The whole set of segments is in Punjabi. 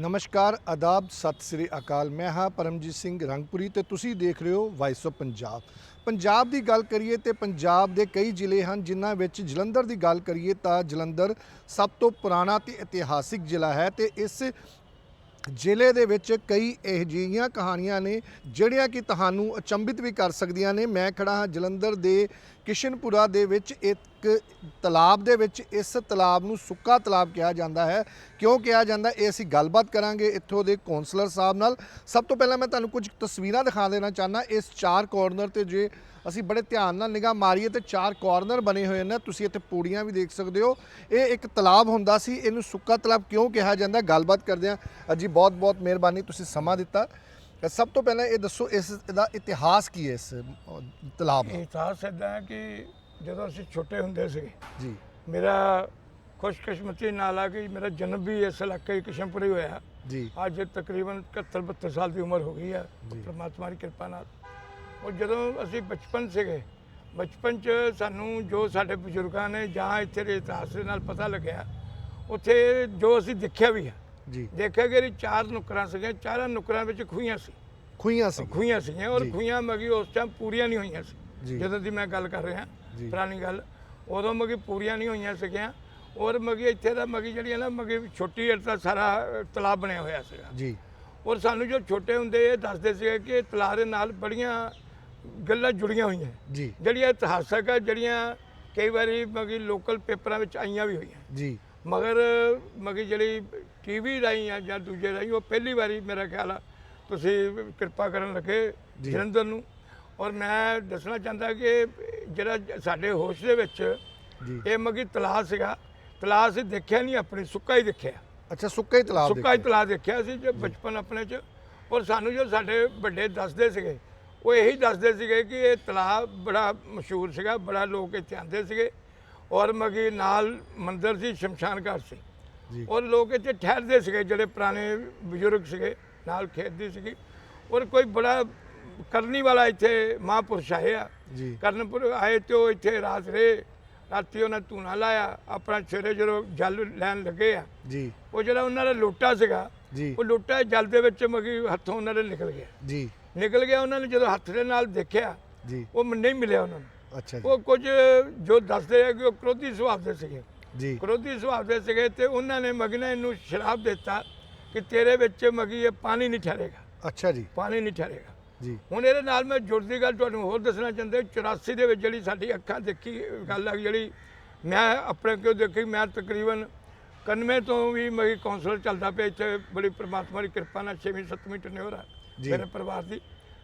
ਨਮਸਕਾਰ ਆਦਾਬ ਸਤਿ ਸ੍ਰੀ ਅਕਾਲ। ਮੈਂ ਹਾਂ ਪਰਮਜੀਤ ਸਿੰਘ ਰੰਗਪੁਰੀ ਤੇ ਤੁਸੀਂ ਦੇਖ ਰਹੇ ਹੋ ਵਾਇਸ ਆਫ ਪੰਜਾਬ ਪੰਜਾਬ ਦੀ ਗੱਲ ਕਰੀਏ ਤੇ ਪੰਜਾਬ ਦੇ ਕਈ ਜ਼ਿਲ੍ਹੇ ਹਨ ਜਿਨ੍ਹਾਂ ਵਿੱਚ ਜਲੰਧਰ ਦੀ ਗੱਲ ਕਰੀਏ ਤਾਂ ਜਲੰਧਰ ਸਭ ਤੋਂ ਪੁਰਾਣਾ ਤੇ ਇਤਿਹਾਸਿਕ ਜ਼ਿਲ੍ਹਾ ਹੈ ਤੇ ਇਸ ਜ਼ਿਲ੍ਹੇ ਦੇ ਵਿੱਚ ਕਈ ਇਹੋ ਜਿਹੀਆਂ ਕਹਾਣੀਆਂ ਨੇ ਜਿਹੜੀਆਂ ਕਿ ਤੁਹਾਨੂੰ ਅਚੰਭਿਤ ਵੀ ਕਰ ਸਕਦੀਆਂ ਨੇ। ਮੈਂ ਖੜਾ ਹਾਂ ਜਲੰਧਰ ਦੇ ਕਿਸ਼ਨਪੁਰਾ ਦੇ ਵਿੱਚ। ਇਹ ਇੱਕ ਤਲਾਬ ਦੇ ਵਿੱਚ ਇਸ ਤਲਾਬ ਨੂੰ ਸੁੱਕਾ ਤਲਾਬ ਕਿਹਾ ਜਾਂਦਾ ਹੈ। ਕਿਉਂ ਕਿਹਾ ਜਾਂਦਾ? ਇਹ ਅਸੀਂ ਗੱਲਬਾਤ ਕਰਾਂਗੇ ਇੱਥੋਂ ਦੇ ਕੌਂਸਲਰ ਸਾਹਿਬ ਨਾਲ। ਸਭ ਤੋਂ ਪਹਿਲਾਂ ਮੈਂ ਤੁਹਾਨੂੰ ਕੁਝ ਤਸਵੀਰਾਂ ਦਿਖਾ ਦੇਣਾ ਚਾਹੁੰਦਾ। ਇਸ ਚਾਰ ਕਾਰਨਰ ਤੇ ਜੇ ਅਸੀਂ ਬੜੇ ਧਿਆਨ ਨਾਲ ਨਿਗਾਹ ਮਾਰੀਏ ਤੇ ਚਾਰ ਕਾਰਨਰ ਬਣੇ ਹੋਏ ਨੇ। ਤੁਸੀਂ ਇੱਥੇ ਪੂੜੀਆਂ ਵੀ ਦੇਖ ਸਕਦੇ ਹੋ। ਇਹ ਇੱਕ ਤਲਾਬ ਹੁੰਦਾ ਸੀ। ਇਹਨੂੰ ਸੁੱਕਾ ਤਲਾਬ ਕਿਉਂ ਕਿਹਾ ਜਾਂਦਾ? ਗੱਲਬਾਤ ਕਰਦੇ ਹਾਂ। ਜੀ ਬਹੁਤ ਬਹੁਤ ਮਿਹਰਬਾਨੀ। ਤੁਸੀਂ ਸਮਾਂ ਦਿੱਤਾ। ਸਭ ਤੋਂ ਪਹਿਲਾਂ ਇਹ ਦੱਸੋ, ਇਸ ਦਾ ਇਤਿਹਾਸ ਕੀ ਹੈ ਇਸ ਤਲਾਬ ਦਾ? ਇਤਿਹਾਸ ਇਦਾਂ ਹੈ ਕਿ ਜਦੋਂ ਅਸੀਂ ਛੋਟੇ ਹੁੰਦੇ ਸੀ ਜੀ ਮੇਰਾ ਖੁਸ਼ਕਿਸਮਤੀ ਨਾਲ ਆ ਕਿ ਮੇਰਾ ਜਨਮ ਵੀ ਇਸ ਇਲਾਕੇ ਕਿਸ਼ਨਪੁਰੇ ਹੋਇਆ ਜੀ ਅੱਜ ਤਕਰੀਬਨ 71 72 ਸਾਲ ਦੀ ਉਮਰ ਹੋ ਗਈ ਜੀ। ਪ੍ਰਮਾਤਮਾ ਦੀ ਕਿਰਪਾ ਨਾਲ ਉਹ ਜਦੋਂ ਅਸੀਂ ਬਚਪਨ ਸੀਗੇ ਬਚਪਨ 'ਚ ਸਾਨੂੰ ਜੋ ਸਾਡੇ ਬਜ਼ੁਰਗਾਂ ਨੇ ਜਾਂ ਇੱਥੇ ਦੇ ਇਤਿਹਾਸ ਦੇ ਨਾਲ ਪਤਾ ਲੱਗਿਆ ਉੱਥੇ ਜੋ ਅਸੀਂ ਦੇਖਿਆ ਵੀ ਹੈ ਜੀ ਦੇਖਿਆ ਕਿ ਚਾਰ ਨੁਕਰਾਂ ਸੀਗੀਆਂ ਚਾਰਾਂ ਨੁਕਰਾਂ ਵਿੱਚ ਖੂਹੀਆਂ ਸੀ ਖੂਈਆਂ ਸੀ ਖੂਹੀਆਂ ਸੀਗੀਆਂ ਔਰ। ਖੂਹੀਆਂ ਮਗੀ ਉਸ ਟਾਈਮ ਪੂਰੀਆਂ ਨਹੀਂ ਹੋਈਆਂ। ਸੀ ਜਦੋਂ ਦੀ ਮੈਂ ਗੱਲ ਕਰ ਰਿਹਾ। ਪੁਰਾਣੀ ਗੱਲ। ਉਦੋਂ ਮਗੀ ਪੂਰੀਆਂ ਨਹੀਂ ਹੋਈਆਂ ਸੀਗੀਆਂ। ਔਰ ਮਗੀ ਇੱਥੇ ਦਾ ਮਗੀ ਜਿਹੜੀ ਹੈ ਨਾ ਮਗੀ ਛੋਟੀ ਤਾਂ ਸਾਰਾ ਤਲਾਬ ਬਣਿਆ ਹੋਇਆ ਸੀਗਾ। ਜੀ। ਔਰ ਸਾਨੂੰ ਜੋ ਛੋਟੇ ਹੁੰਦੇ ਇਹ ਦੱਸਦੇ ਸੀਗੇ ਕਿ ਤਲਾਬ ਦੇ ਨਾਲ ਬੜੀਆਂ ਗੱਲਾਂ ਜੁੜੀਆਂ ਹੋਈਆਂ। ਜੀ। ਜਿਹੜੀਆਂ ਇਤਿਹਾਸਕ ਆ ਜਿਹੜੀਆਂ ਕਈ ਵਾਰੀ ਮਗੀ ਲੋਕਲ ਪੇਪਰਾਂ ਵਿੱਚ ਆਈਆਂ ਵੀ ਹੋਈਆਂ। ਜੀ। ਮਗਰ ਮਗੀ ਜਿਹੜੀ ਟੀਵੀ ਰਾਹੀਂ ਆ ਜਾਂ ਦੂਜੇ ਰਾਹੀਂ ਉਹ ਪਹਿਲੀ ਵਾਰੀ ਮੇਰਾ ਖਿਆਲ ਆ ਤੁਸੀਂ ਕਿਰਪਾ ਕਰਨ ਲੱਗੇ। ਜਲੰਧਰ ਨੂੰ। ਔਰ ਮੈਂ ਦੱਸਣਾ ਚਾਹੁੰਦਾ ਕਿ ਜਿਹੜਾ ਸਾਡੇ ਹੋਸ਼ ਦੇ ਵਿੱਚ ਜੀ। ਇਹ ਮਗੀ ਤਲਾਅ ਸੀਗਾ। ਤਲਾਅ ਅਸੀਂ ਦੇਖਿਆ ਨਹੀਂ ਆਪਣੀ ਸੁੱਕਾ ਹੀ ਦੇਖਿਆ। ਅੱਛਾ ਸੁੱਕਾ ਹੀ ਤਲਾਬ ਸੁੱਕਾ ਹੀ। ਤਲਾਅ ਦੇਖਿਆ ਸੀ ਜੋ ਬਚਪਨ ਆਪਣੇ ਚ। ਔਰ ਸਾਨੂੰ ਜੋ ਸਾਡੇ ਵੱਡੇ ਦੱਸਦੇ ਸੀਗੇ ਉਹ ਇਹੀ ਦੱਸਦੇ ਸੀਗੇ ਕਿ ਇਹ ਤਲਾਅ ਬੜਾ ਮਸ਼ਹੂਰ ਸੀਗਾ ਬੜਾ ਲੋਕ ਇੱਥੇ ਆਉਂਦੇ ਸੀਗੇ। ਔਰ ਮਗੀ ਨਾਲ ਮੰਦਿਰ ਸੀ ਸ਼ਮਸ਼ਾਨ ਘਾਟ ਸੀ। ਜੀ। ਔਰ ਲੋਕ ਇੱਥੇ ਠਹਿਰਦੇ ਸੀਗੇ ਜਿਹੜੇ ਪੁਰਾਣੇ ਬਜ਼ੁਰਗ ਸੀਗੇ ਨਾਲ ਖੇਡਦੇ ਸੀਗੇ। ਔਰ ਕੋਈ ਬੜਾ ਕਰਨੀ ਵਾਲਾ ਇੱਥੇ ਮਹਾਂਪੁਰਸ਼ ਆਏ ਆ। ਜੀ। ਕਰਨਪੁਰ ਆਏ ਤੇ ਉਹ ਇੱਥੇ ਰਾਤ ਰਹੇ। ਰਾਤੀ ਉਹਨਾਂ ਧੂਣਾ ਲਾਇਆ। ਆਪਣਾ ਸਵੇਰੇ ਜਦੋਂ ਜਲ ਲੈਣ ਲੱਗੇ ਆ ਜੀ। ਉਹ ਜਿਹੜਾ ਉਹਨਾਂ ਦਾ ਲੋਟਾ ਸੀਗਾ ਜੀ। ਉਹ ਲੋਟਾ ਜਲ ਦੇ ਵਿੱਚ ਮਗੀ ਹੱਥੋਂ ਉਹਨਾਂ ਦੇ ਨਿਕਲ ਗਿਆ। ਜੀ। ਨਿਕਲ ਗਿਆ ਉਹਨਾਂ ਨੇ ਜਦੋਂ ਹੱਥ ਦੇ ਨਾਲ ਦੇਖਿਆ ਜੀ। ਉਹ ਨਹੀਂ ਮਿਲਿਆ ਉਹਨਾਂ ਨੂੰ। ਅੱਛਾ ਜੀ। ਉਹ ਕੁਝ ਜੋ ਦੱਸਦੇ ਆ ਕਿ ਉਹ ਕ੍ਰੋਧੀ ਸੁਭਾਅ ਦੇ ਸੀਗੇ। ਜੀ। ਕ੍ਰੋਧੀ ਸੁਭਾਅ ਦੇ ਸੀਗੇ ਤੇ ਉਹਨਾਂ ਨੇ ਮਗਨਾ ਇਹਨੂੰ ਸ਼ਰਾਬ ਦਿੱਤਾ ਕਿ ਤੇਰੇ ਵਿੱਚ ਮਗੀ ਇਹ ਪਾਣੀ ਨਹੀਂ ਠਹਿਰੇਗਾ। ਅੱਛਾ ਜੀ। ਪਾਣੀ ਨਹੀਂ ਠਹਿਰੇਗਾ। ਜੀ। ਹੁਣ ਇਹਦੇ ਨਾਲ ਮੈਂ ਜੁੜਦੀ ਗੱਲ ਤੁਹਾਨੂੰ ਹੋਰ ਦੱਸਣਾ ਚਾਹੁੰਦਾ 84 ਦੇ ਵਿੱਚ ਜਿਹੜੀ ਸਾਡੀ ਅੱਖਾਂ ਦੇਖੀ ਗੱਲ ਆ ਜਿਹੜੀ ਮੈਂ ਆਪਣੇ ਕਿਉਂ ਦੇਖੀ ਮੈਂ ਤਕਰੀਬਨ 91 ਤੋਂ ਵੀ ਮੇਰੀ ਕਾਉਂਸਲਰ ਚੱਲਦਾ ਪਿਆ ਇੱਥੇ ਬੜੀ ਪ੍ਰਮਾਤਮਾ ਦੀ ਕਿਰਪਾ ਨਾਲ 6ਵੀਂ 7ਵੀਂ ਟਨਿਓਰ ਆ। ਮੇਰੇ ਪਰਿਵਾਰ ਦੀ।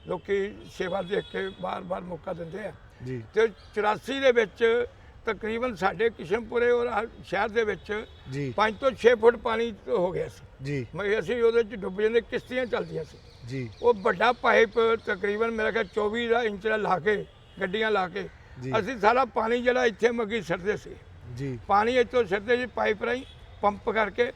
ਲੋਕੀ ਸੇਵਾ ਦੇਖ ਕੇ ਬਾਰ-ਬਾਰ ਮੌਕਾ ਦਿੰਦੇ ਆ। ਜੀ। ਤੇ 84 ਦੇ ਵਿੱਚ ਤਕਰੀਬਨ ਸਾਡੇ ਕਿਸ਼ਨਪੁਰੇ ਔਰ ਸ਼ਹਿਰ ਦੇ ਵਿੱਚ ਜੀ। 5 ਤੋਂ 6 ਫੁੱਟ ਪਾਣੀ ਹੋ ਗਿਆ ਸੀ। ਜੀ। ਮੈਂ ਅਸੀਂ ਉਹਦੇ ਚ ਡੁੱਬ ਜਾਂਦੇ ਕਿਸ਼ਤੀਆਂ ਚੱਲਦੀਆਂ ਸੀ। ਜੀ। ਉਹ ਵੱਡਾ ਪਾਈਪ ਤਕਰੀਬਨ ਮੇਰਾ ਖਿਆਲ 24 ਦਾ ਇੰਚ ਦਾ ਲਾ ਕੇ ਗੱਡੀਆਂ ਲਾ ਕੇ। ਅਸੀਂ ਸਾਰਾ ਪਾਣੀ ਜਿਹੜਾ ਇੱਥੇ ਮੱਗੀ ਛੱਡਦੇ ਸੀ। ਜੀ। ਪਾਣੀ ਇੱਥੋਂ ਛੱਡਦੇ ਸੀ ਪਾਈਪ ਰਾਹੀਂ ਪੰਪ ਕਰਕੇ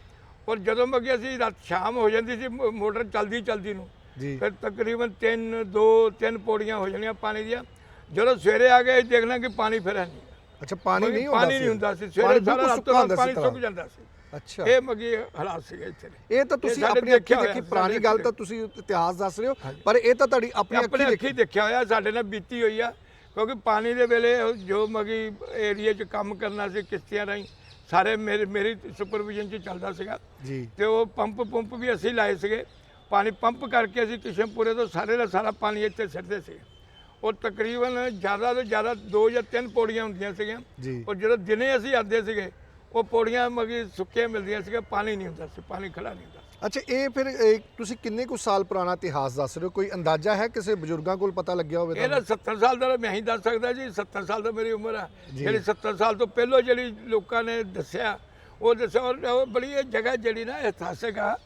ਔਰ ਜਦੋਂ ਮੱਗੀ ਅਸੀਂ ਰਾਤ ਸ਼ਾਮ ਹੋ ਜਾਂਦੀ ਸੀ ਮੋਟਰ ਚਲਦੀ ਚਲਦੀ ਨੂੰ ਜੀ। ਫਿਰ ਤਕਰੀਬਨ 3 2 3 ਪੌੜੀਆਂ ਹੋ ਜਾਣੀਆਂ ਪਾਣੀ ਦੀਆਂ। ਜਦੋਂ ਸਵੇਰੇ ਆ ਗਏ ਦੇਖਣਾ ਕਿ ਪਾਣੀ ਫਿਰ ਹੈ ਨਹੀਂ। ਅੱਛਾ ਪਾਣੀ ਨਹੀਂ ਹੁੰਦਾ ਪਾਣੀ ਨਹੀਂ ਹੁੰਦਾ ਸੀ। ਸਵੇਰੇ ਸਾਰਾ ਰਾਤ ਪਾਣੀ ਸੁੱਕ। ਜਾਂਦਾ ਸੀ। ਅੱਛਾ। ਇਹ ਮਗੀ ਹਾਲਾਤ ਸੀਗੇ ਇੱਥੇ ਦੇ। ਇਹ ਤਾਂ ਤੁਸੀਂ ਸਾਡੇ ਆਪਣੀ ਅੱਖੀ ਦੇਖਿਆ ਦੇਖੀ ਪੁਰਾਣੀ ਗੱਲ ਤਾਂ ਤੁਸੀਂ ਇਤਿਹਾਸ ਦੱਸ ਰਹੇ ਹੋ ਪਰ ਇਹ ਤਾਂ ਤੁਹਾਡੀ ਆਪਣੀ ਆਪਣੇ ਅੱਖੀ ਅੱਖੀ ਦੇਖੀ। ਦੇਖਿਆ ਹੋਇਆ ਸਾਡੇ ਨਾਲ ਬੀਤੀ ਹੋਈ ਆ ਕਿਉਂਕਿ ਪਾਣੀ ਦੇ ਵੇਲੇ ਉਹ ਜੋ ਮਗੀ ਏਰੀਆ 'ਚ ਕੰਮ ਕਰਨਾ ਸੀ ਕਿਸ਼ਤੀਆਂ ਰਾਹੀਂ ਸਾਰੇ ਮੇਰੇ ਮੇਰੀ ਸੁਪਰਵਿਜ਼ਨ 'ਚ ਚੱਲਦਾ ਸੀਗਾ। ਜੀ। ਤੇ ਉਹ ਪੰਪ ਪੰਪ ਵੀ ਅਸੀਂ ਲਾਏ ਸੀਗੇ। ਪਾਣੀ ਪੰਪ ਕਰਕੇ ਅਸੀਂ ਕਿਸ਼ਨਪੁਰੇ ਤੋਂ ਸਾਰੇ ਦਾ ਸਾਰਾ ਪਾਣੀ ਇੱਥੇ ਸਿੱਟਦੇ ਸੀ ਉਹ ਤਕਰੀਬਨ ਜ਼ਿਆਦਾ ਤੋਂ ਜ਼ਿਆਦਾ ਦੋ ਜਾਂ ਤਿੰਨ ਪੌੜੀਆਂ ਹੁੰਦੀਆਂ ਸੀਗੀਆਂ। ਜੀ। ਔਰ ਜਦੋਂ ਦਿਨੇ ਅਸੀਂ ਆਉਂਦੇ ਸੀਗੇ ਉਹ ਪੌੜੀਆਂ ਮਗੀ ਸੁੱਕੀਆਂ ਮਿਲਦੀਆਂ ਸੀਗੀਆਂ ਪਾਣੀ ਨਹੀਂ ਹੁੰਦਾ ਸੀ ਪਾਣੀ ਖੜਾ ਨਹੀਂ ਹੁੰਦਾ ਸੀ। ਅੱਛਾ ਇਹ ਫਿਰ ਇਹ ਤੁਸੀਂ ਕਿੰਨੇ ਕੁ ਸਾਲ ਪੁਰਾਣਾ ਇਤਿਹਾਸ ਦੱਸ ਰਹੇ ਹੋ? ਕੋਈ ਅੰਦਾਜ਼ਾ ਹੈ ਕਿਸੇ ਬਜ਼ੁਰਗਾਂ ਕੋਲ ਪਤਾ ਲੱਗਿਆ ਹੋਵੇ ਇਹਦਾ ਤੁਹਾਨੂੰ? 70 ਸਾਲ ਦਾ ਮੈਂ ਹੀ ਦੱਸ ਸਕਦਾ ਜੀ 70 ਸਾਲ ਦਾ ਮੇਰੀ ਉਮਰ ਆ। ਜੀ। ਜਿਹੜੀ 70 ਸਾਲ ਤੋਂ ਪਹਿਲਾਂ ਜਿਹੜੀ ਲੋਕਾਂ ਨੇ ਦੱਸਿਆ ਉਹ ਦੱਸਿਆ ਔਰ ਉਹ ਬੜੀ ਇਹ ਜਗ੍ਹਾ ਜਿਹੜੀ ਨਾ ਇਤਿਹਾਸਕ ਆ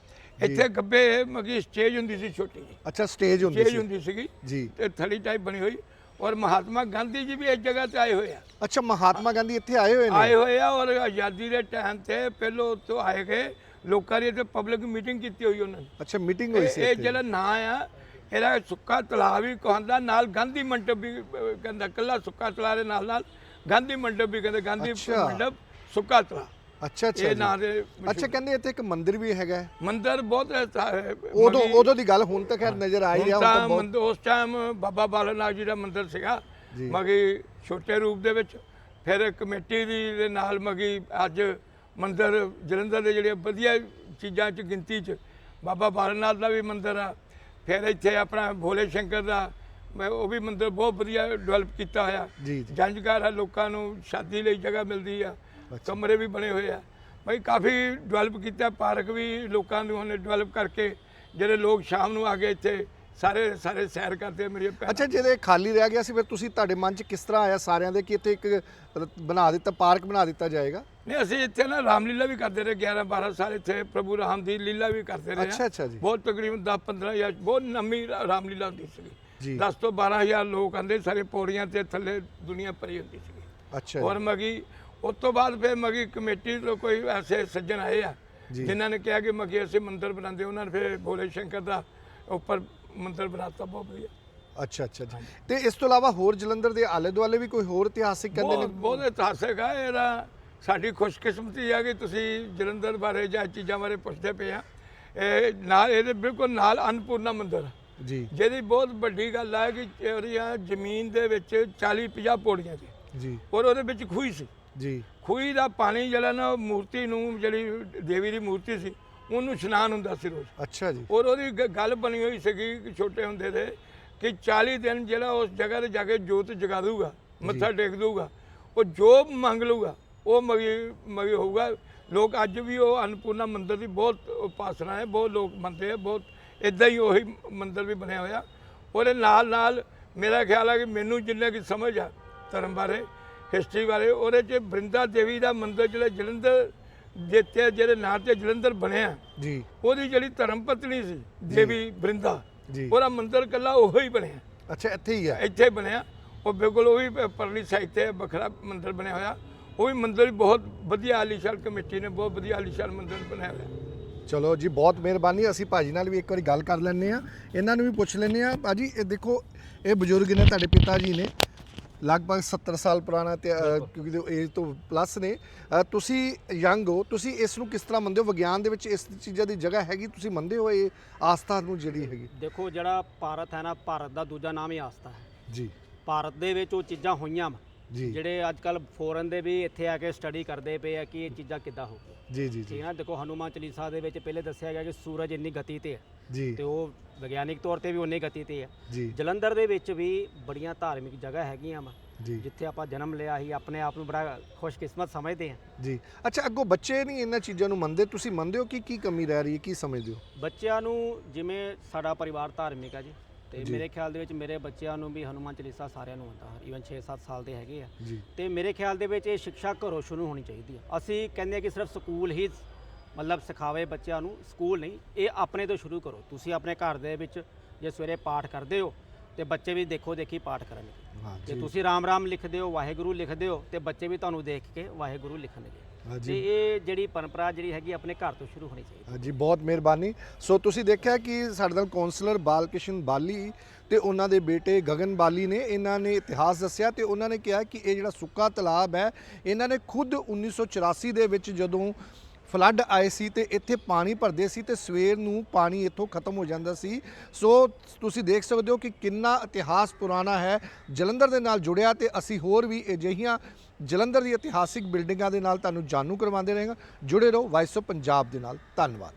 ਇੱਥੇ ਗੱਬੇ ਮਗੀ ਸਟੇਜ ਹੁੰਦੀ ਸੀ ਛੋਟੀ ਅੱਛਾ ਸਟੇਜ ਹੁੰਦੀ ਸਟੇਜ ਸੀ। ਹੁੰਦੀ ਸੀਗੀ ਜੀ। ਤੇ ਥੜੀ ਟਾਈਪ ਬਣੀ ਹੋਈ। ਔਰ ਮਹਾਤਮਾ ਗਾਂਧੀ ਜੀ ਵੀ ਇਸ ਜਗ੍ਹਾ ਤੇ ਆਏ ਹੋਏ ਆ। ਅੱਛਾ ਮਹਾਤਮਾ ਗਾਂਧੀ ਇੱਥੇ ਆਏ ਹੋਏ ਆਏ ਨੇ ਹੋਏ ਆ ਔਰ ਆਜ਼ਾਦੀ ਦੇ ਟਾਈਮ ਤੇ ਪਹਿਲੋਂ ਉੱਥੋਂ ਆਏ ਗਏ। ਲੋਕਾਂ ਦੀ ਇੱਥੇ ਪਬਲਿਕ ਮੀਟਿੰਗ ਕੀਤੀ ਹੋਈ ਉਹਨਾਂ ਨੇ। ਅੱਛਾ ਮੀਟਿੰਗ ਹੋਈ ਸੀ ਇਹ ਇੱਥੇ? ਜਿਹੜਾ ਨਾਂ ਆ ਇਹਦਾ ਸੁੱਕਾ ਤਲਾਬ ਵੀ ਕਹਿੰਦਾ ਨਾਲ ਗਾਂਧੀ ਮੰਡਪ ਵੀ ਅਹ, ਕਹਿੰਦਾ ਕੱਲਾ ਸੁੱਕਾ ਤਲਾਬ ਦੇ ਨਾਲ ਨਾਲ ਗਾਂਧੀ ਮੰਡਪ ਵੀ ਕਹਿੰਦੇ ਗਾਂਧੀ ਅੱਛਾ। ਮੰਡਪ ਸੁੱਕਾ ਤਲਾਬ ਅੱਛਾ ਅੱਛਾ ਇਹ। ਨਾਂ ਦੇ ਅੱਛਾ ਕਹਿੰਦੇ ਇੱਥੇ ਇੱਕ ਮੰਦਿਰ ਵੀ ਹੈਗਾ ਹੈ। ਮੰਦਿਰ ਬਹੁਤ ਹੈ ਉਦੋਂ ਉਦੋਂ ਦੀ ਗੱਲ ਹੁਣ ਤੱਕ ਖੈਰ ਨਜ਼ਰ ਆਈ ਆ ਹੁਣ ਹੁਣ ਤਾਂ ਤਾਂ ਬਹੁਤ ਮੰਦ- ਉਸ ਟਾਈਮ ਬਾਬਾ ਬਾਲਕ ਨਾਥ ਜੀ ਦਾ ਮੰਦਿਰ ਸੀਗਾ। ਜੀ। ਮਗੀ ਛੋਟੇ ਰੂਪ ਦੇ ਵਿੱਚ। ਫਿਰ ਕਮੇਟੀ ਦੀ ਦੇ ਨਾਲ ਮਗੀ ਅੱਜ ਮੰਦਿਰ ਜਲੰਧਰ ਦੇ ਜਿਹੜੇ ਵਧੀਆ ਚੀਜ਼ਾਂ ਚ ਗਿਣਤੀ ਚ ਬਾਬਾ ਬਾਲਕ ਨਾਥ ਦਾ ਵੀ ਮੰਦਿਰ ਆ। ਫਿਰ ਇੱਥੇ ਆਪਣਾ ਭੋਲੇ ਸ਼ੰਕਰ ਦਾ ਮੈਂ ਉਹ ਵੀ ਮੰਦਿਰ ਬਹੁਤ ਵਧੀਆ ਡਿਵੈਲਪ ਕੀਤਾ ਹੋਇਆ। ਜੀ ਜੀ। ਜੰਜਕਾਰ ਆ ਲੋਕਾਂ ਨੂੰ ਸ਼ਾਦੀ ਲਈ ਜਗ੍ਹਾ ਮਿਲਦੀ ਆ। ਕਮਰੇ ਵੀ ਬਣੇ ਹੋਏ ਆ ਬਈ ਕਾਫੀ ਡਿਵੈਲਪ ਕੀਤਾ ਪਾਰਕ ਵੀ ਲੋਕਾਂ ਨੂੰ ਉਹਨੇ ਡਿਵੈਲਪ ਕਰਕੇ ਜਿਹੜੇ ਲੋਕ ਸ਼ਾਮ ਨੂੰ ਆ ਕੇ ਇੱਥੇ ਸਾਰੇ ਸਾਰੇ ਸੈਰ ਕਰਦੇ ਆ ਭੈਣਾਂ ਅੱਛਾ ਜਿਹਦੇ ਖਾਲੀ ਰਹਿ ਗਿਆ ਸੀ ਫਿਰ ਤੁਸੀਂ ਤੁਹਾਡੇ ਮਨ 'ਚ ਕਿਸ ਤਰ੍ਹਾਂ ਆਇਆ ਸਾਰਿਆਂ ਦੇ ਕਿ ਇੱਥੇ ਇੱਕ ਰ- ਬਣਾ ਦਿੱਤਾ ਪਾਰਕ ਬਣਾ ਦਿੱਤਾ ਜਾਏਗਾ ਨਹੀਂ ਅਸੀਂ ਇੱਥੇ ਨਾ ਰਾਮਲੀਲਾ ਵੀ ਕਰਦੇ ਰਹੇ 11 12 ਸਾਲ ਇੱਥੇ ਪ੍ਰਭੂ ਰਾਮ ਦੀ ਲੀਲਾ ਵੀ ਕਰਦੇ ਰਹੇ ਅੱਛਾ। ਅੱਛਾ ਜੀ। ਬਹੁਤ ਤਕਰੀਬਨ 10 15 ਜਾਂ ਬਹੁਤ ਨਵੀਂ ਰਾ- ਰਾਮਲੀਲਾ ਹੁੰਦੀ ਜੀ। ਸੀਗੀ 10 ਤੋਂ 12000 ਲੋਕ ਆਂਦੇ ਸਾਰੇ ਪੌੜੀਆਂ ਤੇ ਥੱਲੇ ਦੁਨੀਆ ਭਰੀ ਹੁੰਦੀ ਸੀਗੀ ਅੱਛਾ ਔਰ। ਮਗੀ ਉਸ ਤੋਂ ਬਾਅਦ ਫਿਰ ਮਗੀ ਕਮੇਟੀ ਤੋਂ ਕੋਈ ਐਸੇ ਸੱਜਣ ਆਏ ਆ। ਜਿਨ੍ਹਾਂ ਨੇ ਕਿਹਾ ਕਿ ਮਗੀ ਅਸੀਂ ਮੰਦਿਰ ਬਣਾਉਂਦੇ ਉਹਨਾਂ ਨੇ ਫਿਰ ਭੋਲੇ ਸ਼ੰਕਰ ਦਾ ਉੱਪਰ ਮੰਦਿਰ ਬਣਾਤਾ ਬਹੁਤ ਵਧੀਆ। ਅੱਛਾ ਅੱਛਾ ਜੀ। ਤੇ ਇਸ ਤੋਂ ਇਲਾਵਾ ਹੋਰ ਜਲੰਧਰ ਦੇ ਆਲੇ ਦੁਆਲੇ ਵੀ ਕੋਈ ਹੋਰ ਇਤਿਹਾਸਿਕ ਕਹਿੰਦੇ ਨੇ? ਬਹੁਤ ਇਤਿਹਾਸਕ ਆ। ਇਹਦਾ ਸਾਡੀ ਖੁਸ਼ਕਿਸਮਤੀ ਆ ਕਿ ਤੁਸੀਂ ਜਲੰਧਰ ਬਾਰੇ ਜਾਂ ਚੀਜ਼ਾਂ ਬਾਰੇ ਪੁੱਛਦੇ ਪਏ ਆ। ਇਹ ਨਾਲ ਇਹਦੇ ਬਿਲਕੁਲ ਨਾਲ ਅਨਪੂਰਨਾ ਮੰਦਿਰ। ਜੀ। ਜਿਹਦੀ ਬਹੁਤ ਵੱਡੀ ਗੱਲ ਆ ਕਿ ਉਹਦੀਆਂ ਜ਼ਮੀਨ ਦੇ ਵਿੱਚ 40 50 ਪੌੜੀਆਂ ਸੀ। ਜੀ। ਔਰ ਉਹਦੇ ਵਿੱਚ ਖੂਹੀ ਸੀ। ਜੀ। ਖੂਹੀ ਦਾ ਪਾਣੀ ਜਿਹੜਾ ਨਾ ਮੂਰਤੀ ਨੂੰ ਜਿਹੜੀ ਦੇਵੀ ਦੀ ਮੂਰਤੀ ਸੀ ਉਹਨੂੰ ਇਸ਼ਨਾਨ ਹੁੰਦਾ ਸੀ ਰੋਜ਼। ਅੱਛਾ ਜੀ। ਔਰ ਉਹਦੀ ਗ- ਗੱਲ ਬਣੀ ਹੋਈ ਸੀਗੀ ਕਿ ਛੋਟੇ ਹੁੰਦੇ ਦੇ ਕਿ 40 ਦਿਨ ਜਿਹੜਾ ਉਸ ਜਗ੍ਹਾ ਤੇ ਜਾ ਕੇ ਜੋਤ ਜਗਾ ਦੂਗਾ ਮੱਥਾ ਟੇਕ ਦੂਗਾ ਉਹ ਜੋ ਮੰਗ ਲੂਗਾ ਉਹ ਮਗੀ ਮਗੀ ਹੋਊਗਾ। ਲੋਕ ਅੱਜ ਵੀ ਉਹ ਅਨਪੂਰਨਾ ਮੰਦਿਰ ਦੀ ਬਹੁਤ ਉਪਾਸਨਾ ਹੈ ਬਹੁਤ ਲੋਕ ਮੰਨਦੇ ਆ ਬਹੁਤ ਇਦਾਂ ਹੀ ਉਹੀ ਮੰਦਿਰ ਵੀ ਬਣਿਆ ਹੋਇਆ। ਉਹਦੇ ਨਾਲ ਨਾਲ ਮੇਰਾ ਖਿਆਲ ਹੈ ਕਿ ਮੈਨੂੰ ਜਿੰਨਾ ਕਿ ਸਮਝ ਆ ਧਰਮ ਬਾਰੇ ਹਿਸਟਰੀ ਬਾਰੇ ਉਹਦੇ 'ਚ ਬ੍ਰਿੰਦਾ ਦੇਵੀ ਦਾ ਮੰਦਿਰ ਜਿਹੜਾ ਜਲੰਧਰ ਜਿੱਥੇ ਜਿਹੜੇ ਨਾਂ ਤੇ ਜਲੰਧਰ ਬਣਿਆ ਜੀ। ਉਹਦੀ ਜਿਹੜੀ ਧਰਮ ਪਤਨੀ ਸੀ ਦੇਵੀ ਬ੍ਰਿੰਦਾ ਜੀ। ਉਹਦਾ ਮੰਦਿਰ ਕੱਲਾ ਉਹੋ ਹੀ ਬਣਿਆ। ਅੱਛਾ ਇੱਥੇ ਹੀ ਹੈ ਇੱਥੇ ਬਣਿਆ। ਉਹ ਬਿਲਕੁਲ ਉਹ ਵੀ ਪਰਲੀ ਸਾਈਡ ਤੇ ਵੱਖਰਾ ਮੰਦਿਰ ਬਣਿਆ ਹੋਇਆ। ਉਹ ਵੀ ਮੰਦਿਰ ਬਹੁਤ ਵਧੀਆ ਆਲੀਸ਼ਾਨ ਕਮੇਟੀ ਨੇ ਬਹੁਤ ਵਧੀਆ ਆਲੀਸ਼ਾਨ ਮੰਦਿਰ ਬਣਾਇਆ ਹੋਇਆ। ਚਲੋ ਜੀ ਬਹੁਤ ਮਿਹਰਬਾਨੀ। ਅਸੀਂ ਭਾਜੀ ਨਾਲ ਵੀ ਇੱਕ ਵਾਰੀ ਗੱਲ ਕਰ ਲੈਂਦੇ ਆ ਇਹਨਾਂ ਨੂੰ ਵੀ ਪੁੱਛ ਲੈਂਦੇ ਆ ਭਾਜੀ ਇਹ ਦੇਖੋ ਇਹ ਬਜ਼ੁਰਗ ਨੇ ਤੁਹਾਡੇ ਪਿਤਾ ਜੀ ਨੇ। ਲਗਭਗ 70 ਸਾਲ ਪੁਰਾਣਾ ਤੇ ਅ, ਕਿਉਂਕਿ ਏਜ ਤੋਂ ਪਲੱਸ ਨੇ। ਅ, ਤੁਸੀਂ ਯੰਗ ਹੋ ਤੁਸੀਂ ਇਸ ਨੂੰ ਕਿਸ ਤਰ੍ਹਾਂ ਮੰਨਦੇ ਹੋ? ਵਿਗਿਆਨ ਦੇ ਵਿੱਚ ਇਸ ਚੀਜ਼ਾਂ ਦੀ ਜਗ੍ਹਾ ਹੈਗੀ? ਤੁਸੀਂ ਮੰਨਦੇ ਹੋ ਇਹ ਆਸਥਾ ਨੂੰ ਜਿਹੜੀ ਹੈਗੀ? ਦੇਖੋ ਜਿਹੜਾ ਭਾਰਤ ਹੈ ਨਾ ਭਾਰਤ ਦਾ ਦੂਜਾ ਨਾਮ ਹੀ ਆਸਥਾ ਹੈ। ਜੀ। ਭਾਰਤ ਦੇ ਵਿੱਚ ਉਹ ਚੀਜ਼ਾਂ ਹੋਈਆਂ ਵਾ। ਜਿਹੜੇ ਅੱਜ ਕੱਲ ਫੋਰਨ ਦੇ ਵੀ ਇੱਥੇ ਆ ਕੇ ਸਟੱਡੀ ਕਰਦੇ ਪਏ ਆ ਕਿ ਇਹ ਚੀਜ਼ਾਂ ਕਿੱਦਾਂ ਹੋ ਗਈਆਂ। ਜੀ ਜੀ ਠੀਕ ਜੀ ਹੈ ਨਾ? ਦੇਖੋ ਹਨੂਮਾਨ ਚਾਲੀਸਾ ਦੇ ਵਿੱਚ ਪਹਿਲੇ ਦੱਸਿਆ ਗਿਆ ਕਿ ਸੂਰਜ ਇੰਨੀ ਗਤੀ ਤੇ ਹੈ ਜੀ। ਤੇ ਉਹ ਵਿਗਿਆਨਿਕ ਤੌਰ ਤੇ ਵੀ ਉਨੀ ਗਤੀ ਤੇ ਹੈ ਜੀ। ਜਲੰਧਰ ਦੇ ਵਿੱਚ ਵੀ ਬੜੀਆਂ ਧਾਰਮਿਕ ਜਗ੍ਹਾ ਹੈਗੀਆਂ ਵਾ ਜੀ। ਜਿੱਥੇ ਆਪਾਂ ਜਨਮ ਲਿਆ ਸੀ ਆਪਣੇ ਆਪ ਨੂੰ ਬੜਾ ਖੁਸ਼ਕਿਸਮਤ ਸਮਝਦੇ ਹਾਂ ਜੀ। ਅੱਛਾ ਅੱਗੋਂ ਬੱਚੇ ਨਹੀਂ ਇਹਨਾਂ ਚੀਜ਼ਾਂ ਨੂੰ ਮੰਨਦੇ? ਤੁਸੀਂ ਮੰਨਦੇ ਹੋ ਕਿ ਕੀ ਕਮੀ ਰਹਿ ਰਹੀ ਹੈ? ਕੀ ਸਮਝਦੇ ਹੋ? ਬੱਚਿਆਂ ਨੂੰ ਜਿਵੇਂ ਸਾਡਾ ਪਰਿਵਾਰ ਧਾਰਮਿਕ ਹੈ ਜੀ ਤੇ। ਮੇਰੇ ਖਿਆਲ ਦੇ ਵਿੱਚ ਮੇਰੇ ਬੱਚਿਆਂ ਨੂੰ ਵੀ ਹਨੂਮਾਨ ਚਾਲੀਸਾ ਸਾਰਿਆਂ ਨੂੰ ਆਉਂਦਾ ਈਵਨ 6-7 ਸਾਲ ਦੇ ਹੈਗੇ ਆ। ਜੀ। ਤੇ ਮੇਰੇ ਖਿਆਲ ਦੇ ਵਿੱਚ ਇਹ ਸਿੱਖਿਆ ਘਰੋਂ ਸ਼ੁਰੂ ਹੋਣੀ ਚਾਹੀਦੀ ਆ। ਅਸੀਂ ਕਹਿੰਦੇ ਆ ਕਿ ਸਿਰਫ ਸਕੂਲ ਹੀ ਮਤਲਬ ਸਿਖਾਵੇ ਬੱਚਿਆਂ ਨੂੰ ਸਕੂਲ ਨਹੀਂ ਇਹ ਆਪਣੇ ਤੋਂ ਸ਼ੁਰੂ ਕਰੋ। ਤੁਸੀਂ ਆਪਣੇ ਘਰ ਦੇ ਵਿੱਚ ਜੇ ਸਵੇਰੇ ਪਾਠ ਕਰਦੇ ਹੋ ਤੇ ਬੱਚੇ ਵੀ ਦੇਖੋ ਦੇਖੀ ਪਾਠ ਕਰਨਗੇ। ਜੇ। ਤੁਸੀਂ ਰਾਮ ਰਾਮ ਲਿਖਦੇ ਹੋ ਵਾਹਿਗੁਰੂ ਲਿਖਦੇ ਹੋ ਤੇ ਬੱਚੇ ਵੀ ਤੁਹਾਨੂੰ ਦੇਖ ਕੇ ਵਾਹਿਗੁਰੂ ਲਿਖਣਗੇ। ਤੇ ਇਹ ਜਿਹੜੀ ਪਰੰਪਰਾ ਜਿਹੜੀ ਹੈਗੀ ਆਪਣੇ ਘਰ ਤੋਂ ਸ਼ੁਰੂ ਹੋਣੀ ਚਾਹੀਦੀ। ਜੀ ਬਹੁਤ ਮਿਹਰਬਾਨੀ। ਸੋ ਤੁਸੀਂ ਦੇਖਿਆ ਕਿ ਸਾਡੇ ਨਾਲ ਕਾਉਂਸਲਰ ਬਾਲਕਿਸ਼ਨ ਬਾਲੀ ਤੇ ਉਹਨਾਂ ਦੇ ਬੇਟੇ ਗਗਨ ਬਾਲੀ ਨੇ ਇਹਨਾਂ ਨੇ ਇਤਿਹਾਸ ਦੱਸਿਆ ਤੇ ਉਹਨਾਂ ਨੇ ਕਿਹਾ ਕਿ ਇਹ ਜਿਹੜਾ ਸੁੱਕਾ ਤਲਾਬ ਹੈ ਇਹਨਾਂ ਨੇ ਖੁਦ 1984 ਦੇ ਵਿੱਚ ਜਦੋਂ ਫਲੱਡ ਆਏ ਸੀ ਤੇ ਇੱਥੇ ਪਾਣੀ ਭਰਦੇ ਸੀ ਤੇ ਸਵੇਰ ਨੂੰ ਪਾਣੀ ਇੱਥੋਂ ਖਤਮ ਹੋ ਜਾਂਦਾ ਸੀ। ਸੋ ਤੁਸੀਂ ਦੇਖ ਸਕਦੇ ਹੋ ਕਿ ਕਿੰਨਾ ਇਤਿਹਾਸ ਪੁਰਾਣਾ ਹੈ ਜਲੰਧਰ ਦੇ ਨਾਲ ਜੁੜਿਆ ਤੇ ਅਸੀਂ ਹੋਰ ਵੀ ਅਜਿਹੀਆਂ ਜਲੰਧਰ ਦੀ ਇਤਿਹਾਸਿਕ ਬਿਲਡਿੰਗਾਂ ਦੇ ਨਾਲ ਤੁਹਾਨੂੰ ਜਾਣੂ ਕਰਵਾਉਂਦੇ ਰਹਾਂਗੇ। ਜੁੜੇ ਰਹੋ ਵਾਇਸ ਆਫ ਪੰਜਾਬ ਦੇ ਨਾਲ। ਧੰਨਵਾਦ।